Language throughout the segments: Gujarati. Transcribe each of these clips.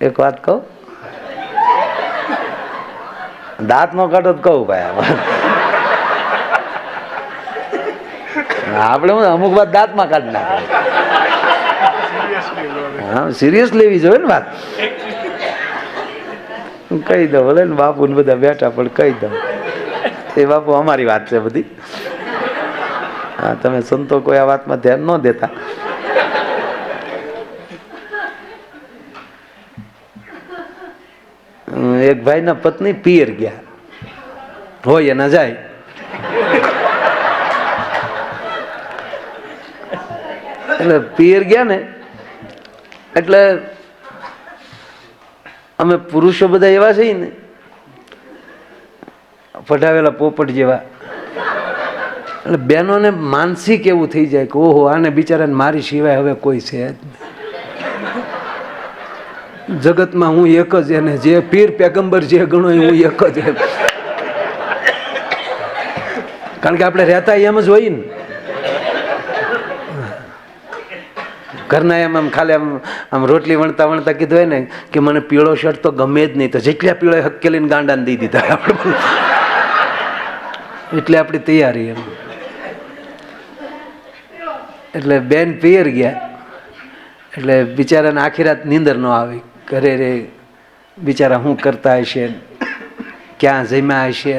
એક વાત કહું? દાંત નો કાઢો તો કહું ભાઈ. આપણે અમુક વાત દાંતમાં કાઢ નાખે હા સિરિયસ લેવી જોઈએ ને વાત. હું કહી દઉં, ભલે ને બાપુ ને બધા બેઠા, પણ કહી દઉં. એ બાપુ અમારી વાત છે બધી. હા, તમે સંતો કોઈ આ વાતમાં ધ્યાન ન દેતા. એક ભાઈના પત્ની પિયર ગયા. હોય એના જાય. એટલે પિયર ગયા ને, એટલે અમે પુરુષો બધા એવા છે ને, પઢાવેલા પોપટ જેવા. એટલે બહેનોને માનસિક એવું થઈ જાય કે, ઓહો, આને બિચારાને મારી સિવાય હવે કોઈ છે જ નહીં. જગતમાં હું એક જ એને જે પીર પેગંબર જે ગણો હું એક જ એમ. કારણ કે આપણે રહેતા એમ જ હોય ને. ઘરના એમ આમ ખાલી આમ આમ રોટલી વણતા વણતા કીધું હોય ને કે મને પીળો શર્ટ તો ગમે જ નહીં. તો જેટલા પીળો હકેલીને ગાંડાને દઈ દીધા. આપણે એટલે આપણી તૈયારી એમ. એટલે બેન પિયર ગયા. એટલે બિચારાને આખી રાત નીંદર ન આવી. ઘરે રે, બિચારા શું કરતા હશે, ક્યાં જમ્યા હશે?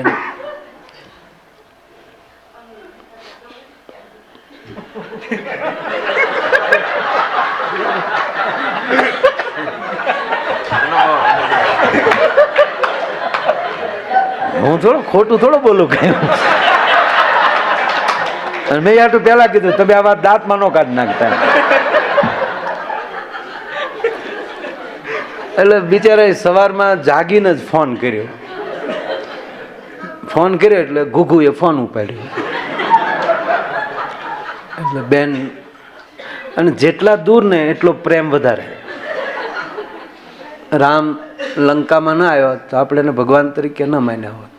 હું થોડું ખોટું થોડું બોલું કઈ? મેં આટલું પેલા કીધું, તમે આ વાત દાંતમાં નો કાઢ નાખતા. એટલે બિચારાએ સવારમાં જાગીને જ ફોન કર્યો. ફોન કર્યો એટલે ઘુઘુએ ફોન ઉપાડ્યો. એટલે બેન, અને જેટલા દૂર ને એટલો પ્રેમ વધારે. રામ લંકામાં ના આવ્યો તો આપણે એને ભગવાન તરીકે ન માન્યા હોત.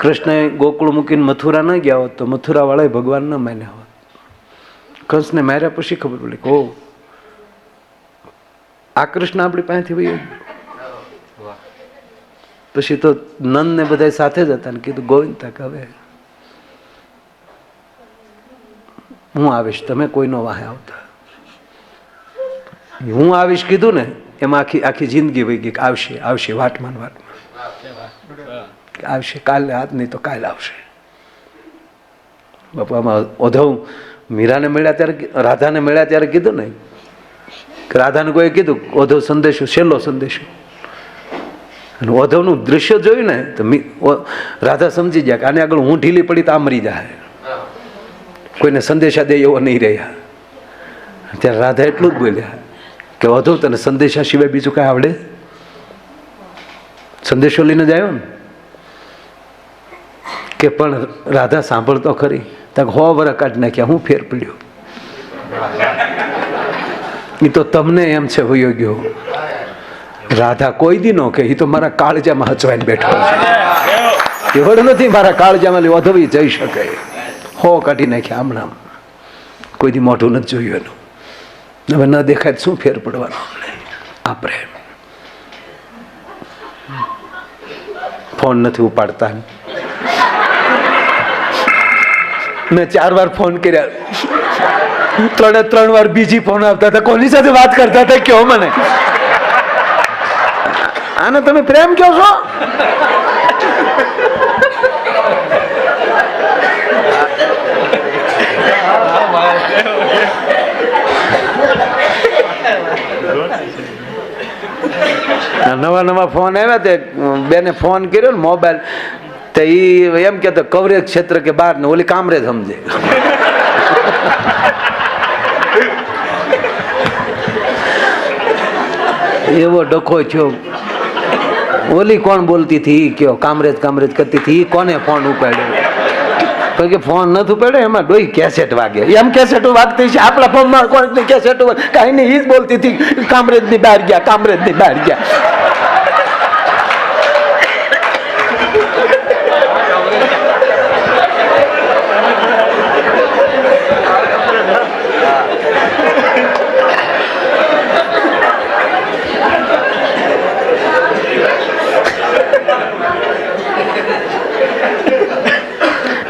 કૃષ્ણએ ગોકુળ મૂકીને મથુરા ન ગયા હોત તો મથુરાવાળાએ ભગવાન ન માન્યા હોત. કૃષ્ણને માર્યા પછી ખબર પડી કે ઓ આ કૃષ્ણ આપણી પાસેથી ભાઈ. પછી તો નંદ ને બધા સાથે જ હતા ને કીધું, ગોવિંદ તક હવે. હું આવીશ, તમે કોઈનો વાહે આવતા. હું આવીશ કીધું ને, એમાં આખી આખી જિંદગી વહી ગઈ આવશે આવશે વાટમાં વાટમાં આવશે, કાલે આજ નહીં તો કાલે આવશે. બાપામાં ઓધવ મીરાને મળ્યા ત્યારે રાધાને મળ્યા ત્યારે કીધું ને કે રાધાને કોઈ કીધું, ઓધવ સંદેશો, છેલ્લો સંદેશો. અને ઓધવનું દૃશ્ય જોયું ને તો રાધા સમજી ગયા કે આને આગળ હું ઢીલી પડી તો આ મરી જાય કોઈને સંદેશા દે એવો નહીં રહ્યા. ત્યારે રાધા એટલું જ બોલ્યા કે વધુ તને સંદેશા સિવાય બીજું કાંઈ આવડે? સંદેશો લઈને જ આવ્યો ને? કે, પણ રાધા સાંભળતો ખરી. તક હો વરા કાઢી નાખ્યા, હું ફેર પડ્યો. એ તો તમને એમ છે વયો ગયો રાધા કોઈ દી નો કે એ તો મારા કાળજામાં હચવાઈને બેઠો છે. એવડ નથી મારા કાળજામાં લી ઓધવી જઈ શકે. હો કાઢી નાખ્યા હમણાં કોઈ દી મોઢું નથી જોયું એનું. હવે ન દેખાય શું ફેર પડવાનો આ પ્રેમ. ફોન નથી ઉપાડતા. મેં ચાર વાર ફોન કર્યા. ત્રણે ત્રણ વાર બીજી ફોન આવતા હતા. કોની સાથે વાત કરતા હતા, કહો મને. આને તમે પ્રેમ કહો છો? નવા નવા ફોન આવ્યા તે, બેને ફોન કર્યો ને મોબાઈલ તો એ એમ કહેતો, કવરેજ ક્ષેત્ર કે બહાર ને ઓલી કામરે સમજે. એવો ડખો થયો. ઓલી કોણ બોલતી હતી? કયો, કામરેજ કામરેજ કરતી હતી. કોને ફોન ઉપાડ્યો? કે ફોન નથી ઉપાડ્યો, એમાં ડોઈ કેસેટ વાગે. એમ કેસેટો વાગતી છે. આપણા ફોનમાં કોણ કેસેટો કાંઈ નહીં એ જ બોલતી હતી. કામરેજની બહાર ગયા કામરેજની બહાર ગયા.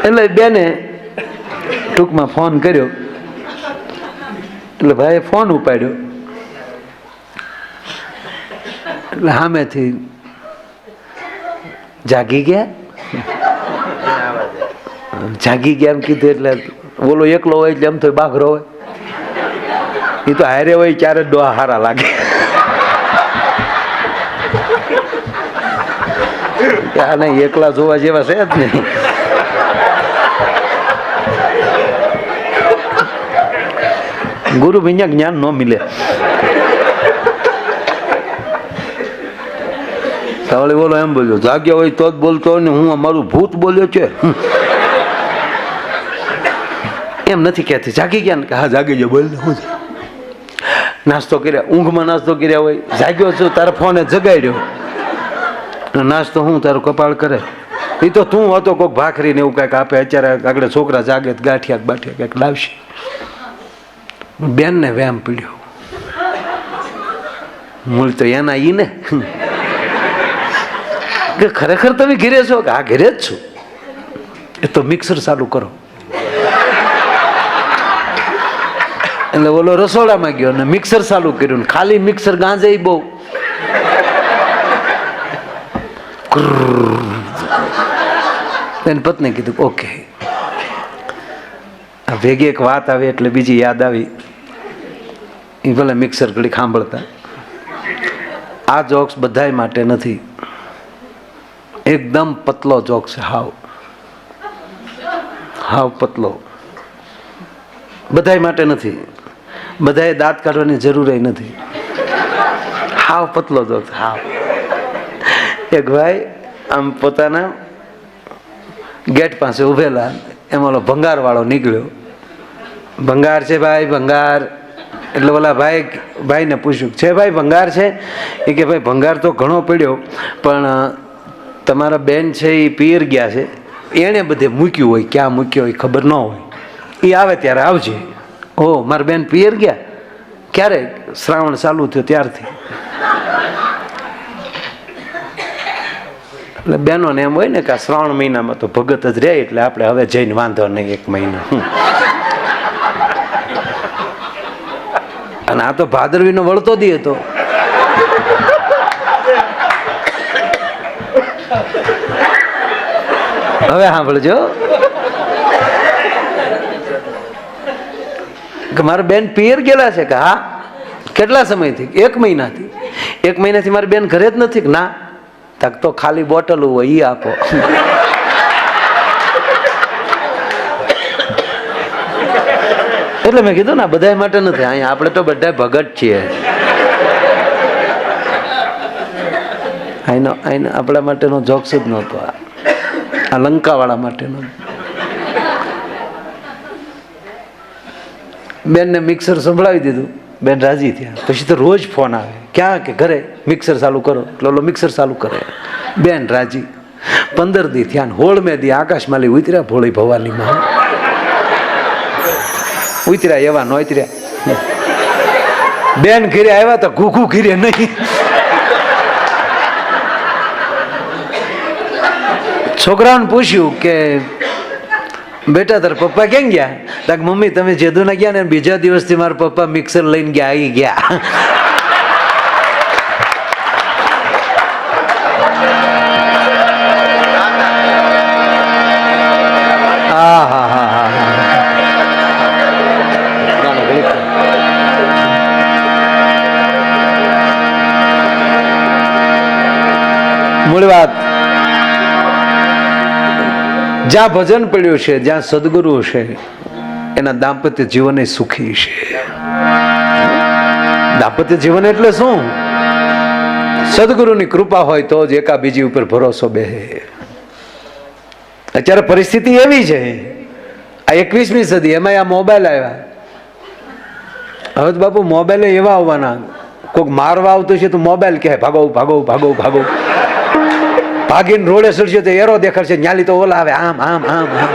એટલે બેને ટૂંકમાં ફોન કર્યો. એટલે ભાઈએ ફોન ઉપાડ્યો. એટલે સામેથી જાગી ગયા. જાગી ગયા એમ કીધું, એટલે ઓલો એકલો હોય એટલે એમ તો બાઘરો હોય. એ તો હારે હોય ક્યારે ડોહા હારા લાગે. કે આ એકલા જોવા જેવા છે જ નહીં. ગુરુ વિඤ્ઞા જ્ઞાન ન મિલે સવાલે બોલો એમ બોલ્યો જાગ્યા હોય તો જ બોલતો હોય ને હું અમારું ભૂત બોલ્યો છે. એમ નથી કહેતી જાગી ગયા ને કે હા જાગી ગયો બોલ હું નાસ્તો કર્યા ઊંઘમાં નાસ્તો કર્યા હોય જાગ્યો છું તારા ફોને જગાડ્યો નાસ્તો હું તારું કપાળ કરે એ તો તું હતો કોઈક ભાખરી ને એવું કાંઈક આપે, અત્યારે આગળ છોકરા જાગે ગાંઠિયા બાઠિયા કંઈક લાવશે. બેનને વેમ પીડ્યો. મૂળ તો એના ઈ ને કે ખરેખર તમે ઘેરે છો? કે હા ઘેરે જ છું? એ તો મિક્સર ચાલુ કરો. એટલે ઓલો રસોડામાં ગયો ને મિક્સર ચાલુ કર્યું ખાલી મિક્સર ગાંજે બહુ. એની પત્ની કીધું, ઓકે. આ ભેગી એક વાત આવી એટલે બીજી યાદ આવી. એ ભલે મિક્સર ઘડી સાંભળતા આ જોક્સ બધાય માટે નથી. એકદમ પતલો જોક છે, હાવ. હાવ પતલો. બધાય માટે નથી. બધાએ દાંત કાઢવાની જરૂર નથી. હાવ પતલો જોક હાવ. એક ભાઈ આમ પોતાના ગેટ પાસે ઉભેલા એમાં ભંગારવાળો ભંગાર વાળો નીકળ્યો. ભંગાર છે ભાઈ, ભંગાર. એટલે ઓલા ભાઈ ભાઈને પૂછ્યું છે ભાઈ, ભંગાર છે? એ કે, ભાઈ, ભંગાર તો ઘણો પડ્યો, પણ તમારા બેન છે એ પિયર ગયા છે. એણે બધે મૂક્યું હોય, ક્યાં મૂક્યો હોય, ખબર ન હોય. એ આવે ત્યારે આવજે. ઓ, મારા બેન પિયર ગયા? ક્યારે? શ્રાવણ ચાલુ થયો ત્યારથી. એટલે બહેનોને એમ હોય ને કે શ્રાવણ મહિનામાં તો ભગત જ રહે, એટલે આપણે હવે જઈને વાંધો નહીં એક મહિનો. અને આ તો ભાદરવીનો વળતો દી હતો. હવે સાંભળજો. કે મારા બેન પિયર ગયેલા છે કે હા? કેટલા સમયથી? એક મહિનાથી. એક મહિનાથી મારી બેન ઘરે જ નથી કે ના? તક તો ખાલી બોટલ હોય એ આપો. એટલે મેં કીધું ને બધા માટે નથી અહીંયા આપણે તો બધા ભગત છીએ. આઈનો આઈનો, આપણા માટેનો જોક્સ જ નહોતો આ. લંકાવાળા માટેનો. બેનને મિક્સર સંભળાવી દીધું. બેન રાજી થયા. પછી તો રોજ ફોન આવે. ક્યાં કે ઘરે મિક્સર ચાલુ કરો. એટલે મિક્સર ચાલુ કરે. બેન રાજી. પંદર દી થયા હોળ મેં દી આકાશમાલી ઉતર્યા ભોળી ભવાનીમાં ઉતર્યા એવા ન ઉતર્યા બેન ઘીરે આવ્યા તો ઘૂઘું ઘીરે નહીં. છોકરાઓને પૂછ્યું કે, બેટા, તાર પપ્પા ક્યાં ગયા? તાક મમ્મી, તમે જેદુના ગયા ને બીજા દિવસથી મારા પપ્પા મિક્સર લઈને ગયા, આવી ગયા. જ્યાં ભજન પડ્યું છે, જ્યાં સદગુરુ છે, એના દાંપત્ય જીવન સુખી છે. દાંપત્ય જીવન એટલે શું? સદગુરુની કૃપા હોય તો જ એકા બીજી ઉપર ભરોસો બેહે. અત્યારે પરિસ્થિતિ એવી છે, આ એકવીસમી સદી એમાં આ મોબાઈલ આવ્યા. હવે બાપુ મોબાઈલ એવા આવવાના કોઈક મારવા આવતો છે તો મોબાઈલ કહે ભાગો ભાગો ભાગો ભાગો. ભાગીને રોડે સડશે તો એરો દેખાડશે, ન્યાલી તો ઓલા આવે, આમ આમ આમ આમ.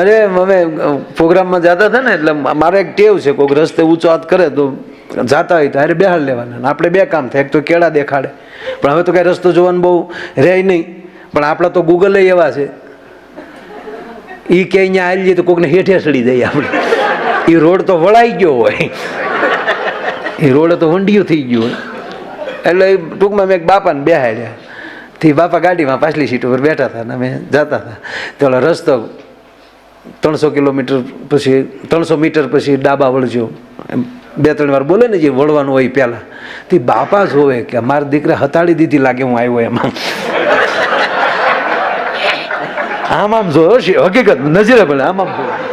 અરે, અમે પ્રોગ્રામમાં જતા હતા ને, એટલે મારે એક ટેવ છે, કોઈક રસ્તે ઊંચો હાથ કરે તો જાતા હોય તો હારે બેહાડ લેવાના આપણે બે કામ થાય, એક તો કેળા દેખાડે. પણ હવે તો કાંઈ રસ્તો જોવાનું બહુ રહે નહીં, પણ આપણા તો ગૂગલે એવા છે. એ કે અહીંયા આવી જઈએ તો કોઈકને હેઠે સડી જાય આપણે. એ રોડ તો વળાઈ ગયો હોય. એ રોડ તો વંડિયું થઈ ગયું. એટલે ટૂંકમાં મેં બાપાને બેહાડ્યા. થી બાપા ગાડીમાં પાછલી સીટ ઉપર બેઠા હતા ને અમે જતા હતા. તો રસ્તો ત્રણસો કિલોમીટર પછી ત્રણસો મીટર પછી ડાબા વળજો. એમ બે ત્રણ વાર બોલે ને જે વળવાનું હોય પહેલાં. તે બાપા જોવે કે મારા દીકરા હતાડી દીધી લાગે હું આવ્યો એમાં. આમ આમ જોયો છે હકીકત નજરે પડે, આમ આમ જોયો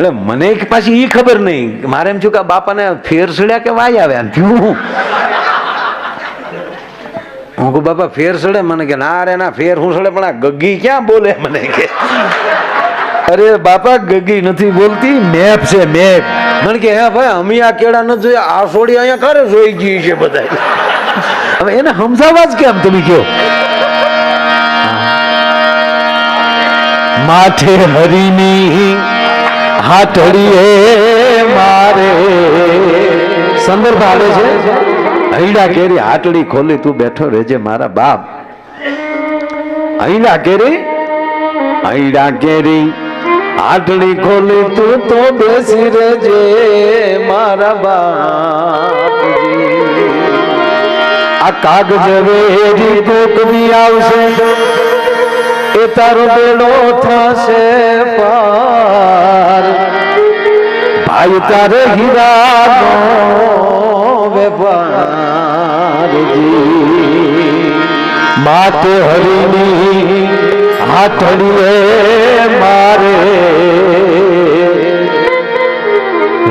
એટલે મને પાછી એ ખબર નહીં. મારે એમ થયું કે બાપાને ફેર સડ્યા કે વાય આવ્યા થયું. હું કહું, બાપા ફેર સડે મને કે, ના રે, ના, ફેર હું સડે, પણ આ ગગ્ગી ક્યાં બોલે? મને કે, અરે બાપા ગગ્ગી નથી બોલતી, મેપ છે, મેપ. મને કે, હે ભાઈ, અમે આ કેળા નથી જોયા, આ સોડી અહીંયા ખરે જોઈ ગઈ છે બધા હવે એને સમજાવવા જ કેમ તમે કહો? માથે હરીની હાથડીએ મારે. સંદર્ભ આવે છે? અહીંડા કેરી હાટડી ખોલી તું બેઠો રહેજે મારા બાપ. અહીંડા કેરી અહીંડા કેરી હાટડી ખોલી તું તો બેસી રહેજે મારા બાપ આ કાગજ રેરી કોકની આવશે. એ તારો બેડો થશે પાર. ભાઈ, તારે હીરાનો વેપારજી માત હરીની હાથડીએ મારે.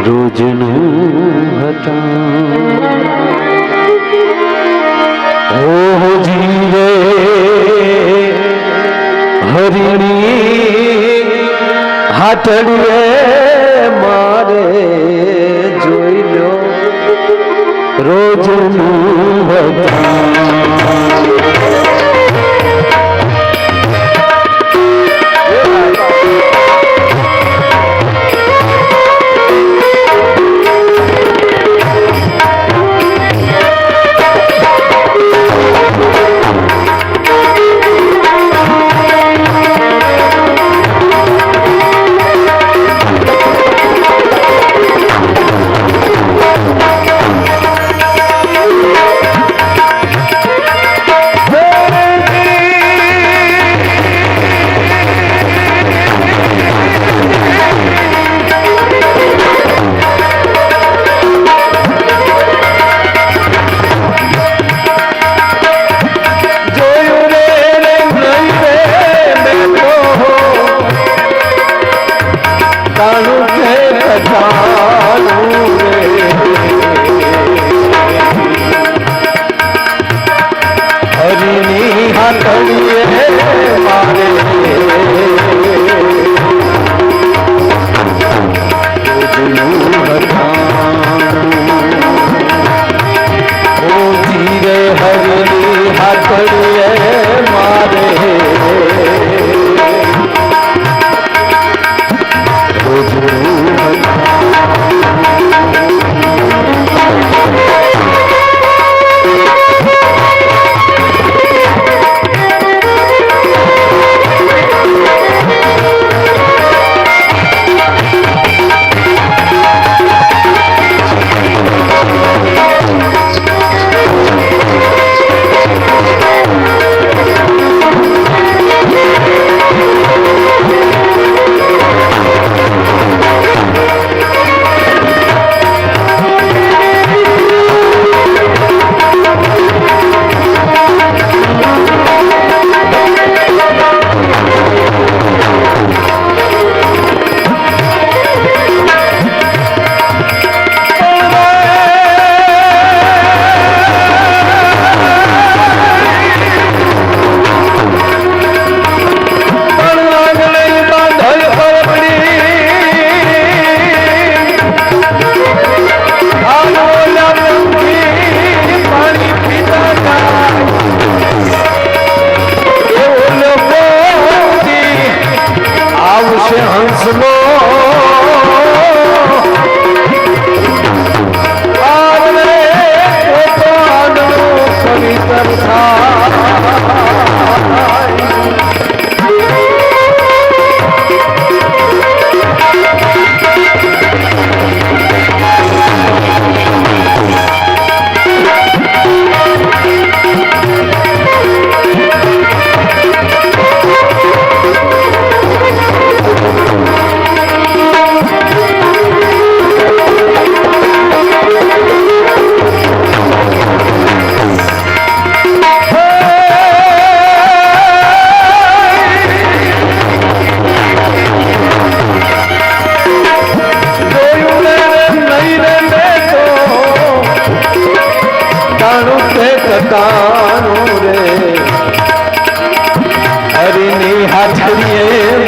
રોજનું હતા ઓ જીવે. હરીની હાથડીએ મારે જોઈ લો રોજનું હતા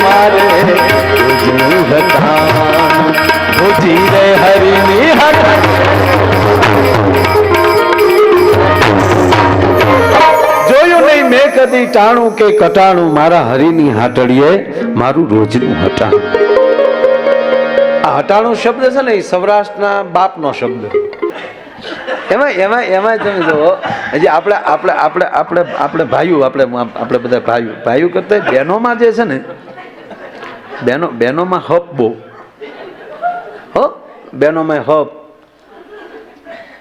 મારે. ઉજળું હટાણું ઉજી રે હરિની હાથડી જોયું નહીં મેં કદી ટાણું કે કટાણું. મારા હરિની હાટડીએ મારું રોજનું હટાણું. આ હટાણું શબ્દ છે ને એ સૌરાષ્ટ્રના બાપનો શબ્દ. એમાં એમાં એમાં તમે જુઓ, હજી આપણે આપણે આપણે આપણે આપણે ભાઈઓ, આપણે આપણે બધા ભાઈઓ. ભાઈઓ કરતા બહેનોમાં જે છે ને બહેનો બહેનોમાં હપ બહુ. હો બહેનોમાં હપ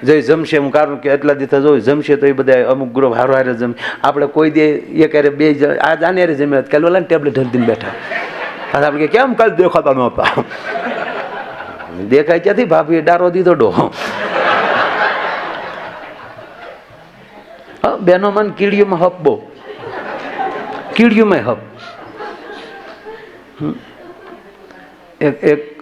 જઈ જમશે, હું કારણ કે એટલા દિવસ જોયું જમશે તો એ બધા અમુક ગ્રુપ હારો હારે જમ. આપણે કોઈ દે એક હારે બે આ જાને હારે જમ્યા કાલે ઓલા ટેબ્લેટ હરદીને બેઠા. અને આપણે કેમ કાલ દેખાતા નહોતા દેખાય ક્યાંથી? ભાભીએ ડારો દીધો ડો. બેનો મન કીડીઓમાં હપ બહુ. કીડીઓમાં હપ હમ. એક એક